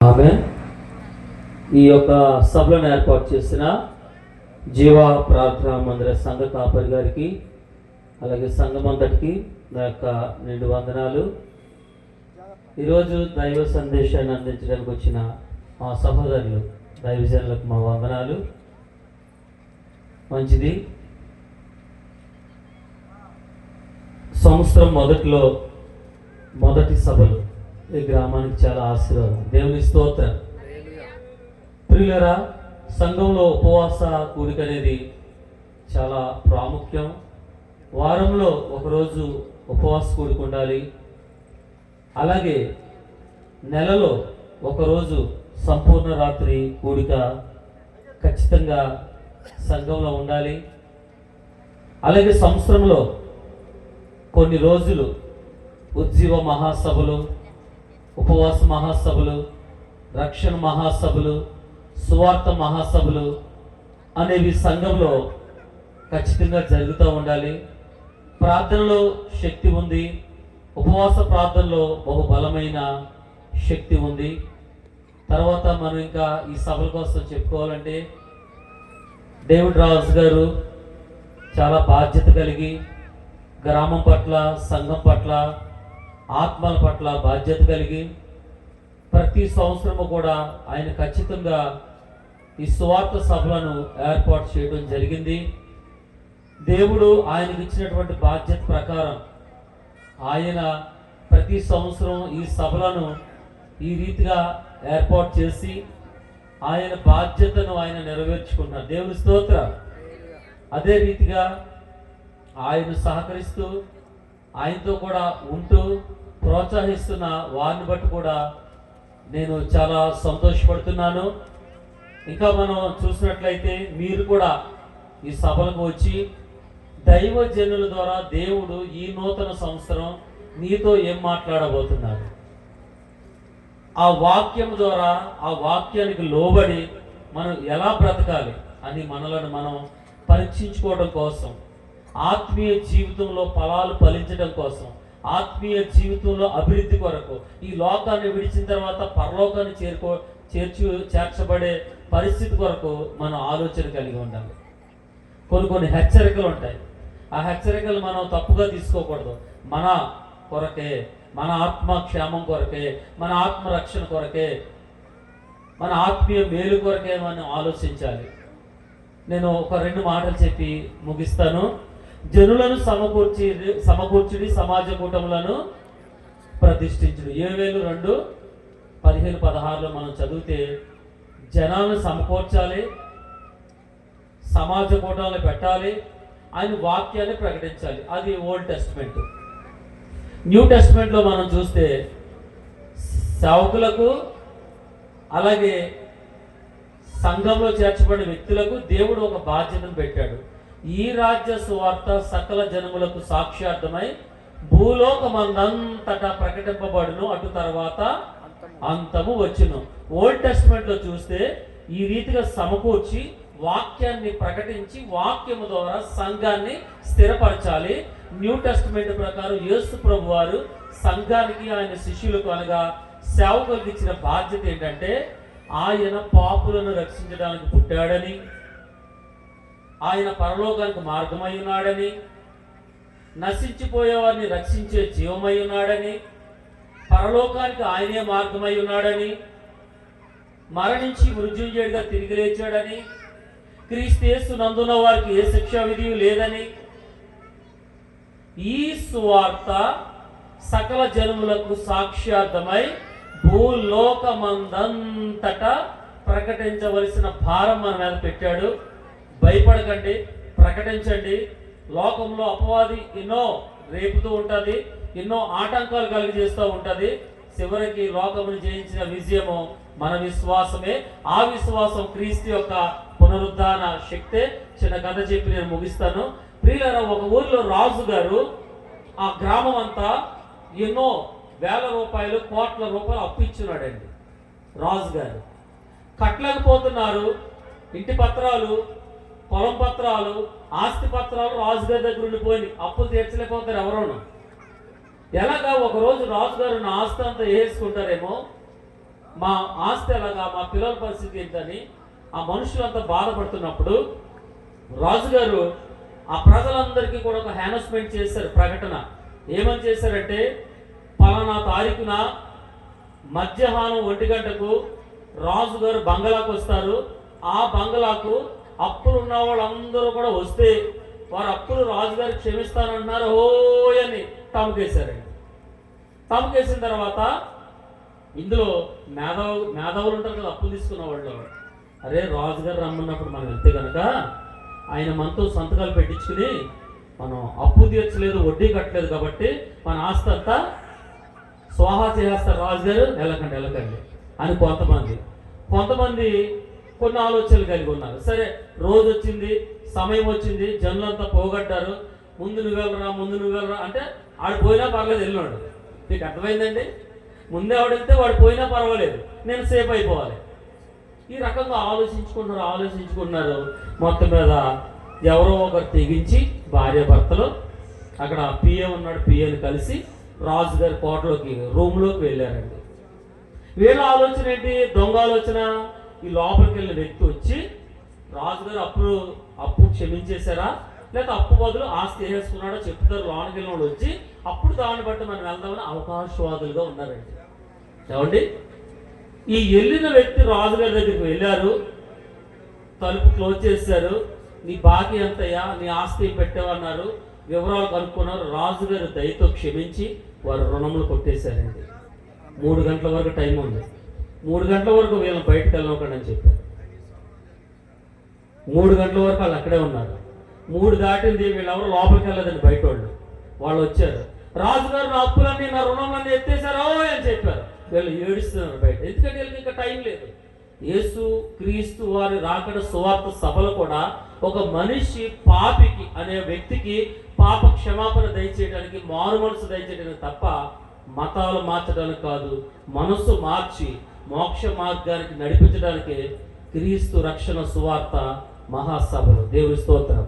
ఆమె ఈ యొక్క సభలను ఏర్పాటు చేసిన జీవ ప్రార్థన మందిర సంఘ కాపరి గారికి అలాగే సంఘం అంతటికి నా యొక్క నిండు వందనాలు. ఈరోజు దైవ సందేశాన్ని అందించడానికి వచ్చిన మా సహోదరులు దైవజనులకు మా వందనాలు. మంచిది. సంవత్సరం మొదట్లో మొదటి సభలు ఈ గ్రామానికి చాలా ఆశీర్వాదం. దేవుని స్తోత్రం. ప్రియులరా సంఘంలో ఉపవాస కూడిక అనేది చాలా ప్రాముఖ్యం. వారంలో ఒకరోజు ఉపవాస కూడిక ఉండాలి అలాగే నెలలో ఒకరోజు సంపూర్ణ రాత్రి కూడిక ఖచ్చితంగా సంఘంలో ఉండాలి. అలాగే సంవత్సరంలో కొన్ని రోజులు ఉజ్జీవ మహాసభలు ఉపవాస మహాసభలు రక్షణ మహాసభలు సువార్త మహాసభలు అనేవి సంఘంలో ఖచ్చితంగా జరుగుతూ ఉండాలి. ప్రార్థనలో శక్తి ఉంది. ఉపవాస ప్రార్థనలో బహు బలమైన శక్తి ఉంది. తర్వాత మనం ఇంకా ఈ సభల కోసం చెప్పుకోవాలంటే డేవిడ్ రాజు గారు చాలా బాధ్యత కలిగి గ్రామం పట్ల సంఘం పట్ల ఆత్మల పట్ల బాధ్యత కలిగి ప్రతి సంవత్సరము కూడా ఆయన ఖచ్చితంగా ఈ స్వార్థ సభలను ఏర్పాటు చేయడం జరిగింది. దేవుడు ఆయనకు ఇచ్చినటువంటి బాధ్యత ప్రకారం ఆయన ప్రతి సంవత్సరం ఈ సభలను ఈ రీతిగా ఏర్పాటు చేసి ఆయన బాధ్యతను ఆయన నెరవేర్చుకున్నారు దేవుని స్తోత్ర అదే రీతిగా ఆయన సహకరిస్తూ ఆయనతో కూడా ఉంటూ ప్రోత్సహిస్తున్న వారిని బట్టి కూడా నేను చాలా సంతోషపడుతున్నాను. ఇంకా మనం చూసినట్లయితే మీరు కూడా ఈ సభలకు వచ్చి దైవజనుల ద్వారా దేవుడు ఈ నూతన సంవత్సరం నీతో ఏం మాట్లాడబోతున్నారు? ఆ వాక్యం ద్వారా ఆ వాక్యానికి లోబడి మనం ఎలా బ్రతకాలి అని మనలను మనం పరీక్షించుకోవడం కోసం ఆత్మీయ జీవితంలో ఫలాలు ఫలించడం కోసం ఆత్మీయ జీవితంలో అభివృద్ధి కొరకు ఈ లోకాన్ని విడిచిన తర్వాత పరలోకాన్ని చేరుకో చేర్చు చేర్చబడే పరిస్థితి కొరకు మనం ఆలోచన కలిగి ఉండాలి. కొన్ని కొన్ని హెచ్చరికలు ఉంటాయి. ఆ హెచ్చరికలు మనం తప్పుగా తీసుకోకూడదు. మన కొరకే మన ఆత్మ క్షేమం కొరకే మన ఆత్మరక్షణ కొరకే మన ఆత్మీయ మేలు కొరకే మనం ఆలోచించాలి. నేను ఒక రెండు మాటలు చెప్పి ముగిస్తాను. జనులను సమకూర్చి సమకూర్చుడి సమాజ కూటములను ప్రతిష్ఠించుడు. ఏడు వేలు రెండు? పదిహేను పదహారులో మనం చదివితే జనాలను సమకూర్చాలి సమాజ కూటాలను పెట్టాలి ఆయన వాక్యాన్ని ప్రకటించాలి. అది ఓల్డ్ టెస్ట్మెంట్. న్యూ టెస్ట్మెంట్లో మనం చూస్తే సేవకులకు అలాగే సంఘంలో చేర్చబడిన వ్యక్తులకు దేవుడు ఒక బాధ్యతను పెట్టాడు. ఈ రాజ్య సువార్త సకల జనములకు సాక్ష్యార్థమై భూలోకమందంతటా ప్రకటింపబడును. అటు తర్వాత అంతము వచ్చును. ఓల్డ్ టెస్ట్మెంట్లో చూస్తే ఈ రీతిగా సమకూర్చి వాక్యాన్ని ప్రకటించి వాక్యము ద్వారా సంఘాన్ని స్థిరపరచాలి. న్యూ టెస్ట్మెంట్ ప్రకారం యేసు ప్రభు వారు సంఘానికి ఆయన శిష్యులకు అనగా సేవకులకు ఇచ్చిన బాధ్యత ఏంటంటే ఆయన పాపులను రక్షించడానికి పుట్టాడని. ఆయన పరలోకానికి మార్గమై ఉన్నాడని నశించిపోయేవారిని రక్షించే జీవమై ఉన్నాడని పరలోకానికి ఆయనే మార్గమై ఉన్నాడని మరణించి మృత్యుంజయుడిగా తిరిగి లేచాడని క్రీస్తు నందున వారికి ఏ శిక్షా విధి లేదని ఈ సువార్త సకల జనములకు సాక్ష్యార్థమై భూలోకమందంతటా ప్రకటించవలసిన భారం మన మీద పెట్టాడు. భయపడకండి ప్రకటించండి. లోకంలో అపవాది ఎన్నో రేపుతూ ఉంటుంది ఎన్నో ఆటంకాలు కలిగజేస్తూ ఉంటుంది. చివరికి లోకమును జయించిన విజయము మన విశ్వాసమే. ఆ విశ్వాసం క్రీస్తు యొక్క పునరుద్ధాన శక్తే. చిన్న కథ చెప్పి నేను ముగిస్తాను. ప్రియులరా ఒక ఊరిలో రాజు గారు ఆ గ్రామం అంతా ఎన్నో వేల రూపాయలు కోట్ల రూపాయలు అప్పిచ్చున్నాడండి రాజు గారు కట్టలేకపోతున్నారు ఇంటి పత్రాలు పొలం పత్రాలు ఆస్తి పత్రాలు రాజుగారి దగ్గర ఉండిపోయి అప్పులు తీర్చలేకపోతారు ఎవరోను ఎలాగా ఒకరోజు రాజుగారు నా ఆస్తి అంతా వేసుకుంటారేమో మా ఆస్తి ఎలాగా మా పిల్లల పరిస్థితి ఏంటని ఆ మనుషులంతా బాధపడుతున్నప్పుడు రాజుగారు ఆ ప్రజలందరికీ కూడా ఒక హ్యానస్మెంట్ చేశారు ప్రకటన. ఏమని చేశారంటే పలానా తారీఖున మధ్యాహ్నం ఒంటి గంటకు రాజుగారు బంగ్లాకు వస్తారు ఆ బంగ్లాకు అప్పులు ఉన్న వాళ్ళందరూ కూడా వస్తే వారు అప్పులు రాజుగారు క్షమిస్తానంటున్నారు. ఓయని తమకేశారండి తమకేసిన తర్వాత ఇందులో మేధావు మేధావులు ఉంటారు కదా అప్పులు తీసుకున్న వాళ్ళు. అరే రాజుగారు రమ్మన్నప్పుడు మనం వెళ్తే కనుక ఆయన మనతో సంతకాలు పెట్టించుకుని మనం అప్పు తీర్చలేదు వడ్డీ కట్టలేదు కాబట్టి మన ఆస్తి అంతా స్వాహా చేస్తారు రాజుగారు వెళ్ళకండి వెళ్ళకండి అని కొంతమంది. కొంతమంది కొన్ని ఆలోచనలు కలిగి ఉన్నారు. సరే రోజు వచ్చింది సమయం వచ్చింది జనులంతా పోగొట్టారు. ముందు నువ్వెళ్ళరా ముందు నువ్వెళ్ళరా అంటే ఆడు పోయినా పర్లేదు వెళ్ళినాడు. మీకు అర్థమైందండి? ముందే ఆవిడెళ్తే వాడు పోయినా పర్వాలేదు. నేను సేఫ్ అయిపోవాలి. ఈ రకంగా ఆలోచించుకుంటున్నారు ఆలోచించుకుంటున్నారు. మొత్తం మీద ఎవరో ఒకరు తెగించి భార్య భర్తలు అక్కడ పిఏ ఉన్నాడు పిఏని కలిసి రాజుగారి కోటలోకి రూమ్లోకి వెళ్ళారండి. వీళ్ళ ఆలోచన ఏంటి? దొంగ ఆలోచన? ఈ లోపలికి వెళ్ళిన వ్యక్తి వచ్చి రాజుగారు అప్పులు అప్పు క్షమించేశారా? లేక అప్పు బదులు ఆస్తి వేసుకున్నాడో చెప్తారు. లోనికి వెళ్ళిన వాళ్ళు వచ్చి అప్పుడు దాన్ని బట్టి మనం వెళ్దామని అవకాశవాదులుగా ఉన్నారండి. ఏమండి? ఈ వెళ్ళిన వ్యక్తి రాజుగారి దగ్గరికి వెళ్ళారు. తలుపు క్లోజ్ చేశారు. నీ బాకీ ఎంతయ్యా? నీ ఆస్తి పెట్టావన్నారు వివరాలు కనుక్కున్నారు. రాజుగారు దయతో క్షమించి వారు రుణములు కొట్టేశారండి. మూడు గంటల వరకు టైం ఉంది. మూడు గంటల వరకు వీళ్ళని బయటకు వెళ్ళకండి అని చెప్పారు. మూడు గంటల వరకు వాళ్ళు అక్కడే ఉన్నారు. మూడు దాటింది వీళ్ళెవరు లోపలికి వెళ్ళదండి బయట వాళ్ళు వాళ్ళు వచ్చారు. రాజుగారు నా అప్పులన్నీ నా రుణాలన్నీ ఎత్తేసారో అని చెప్పారు. వీళ్ళు ఏడుస్తున్నారు బయట. ఎందుకంటే వీళ్ళకి ఇంకా టైం లేదు. యేసు క్రీస్తు వారి రాకడ సువార్త సభలు కూడా ఒక మనిషి పాపికి అనే వ్యక్తికి పాప క్షమాపణ దయచేయడానికి మారు మనసు దయచేయడానికి తప్ప మతాలు మార్చడానికి కాదు. మనస్సు మార్చి మోక్ష మార్గానికి నడిపించడానికి క్రీస్తు రక్షణ సువార్త మహాసభలు. దేవుని స్తోత్రం.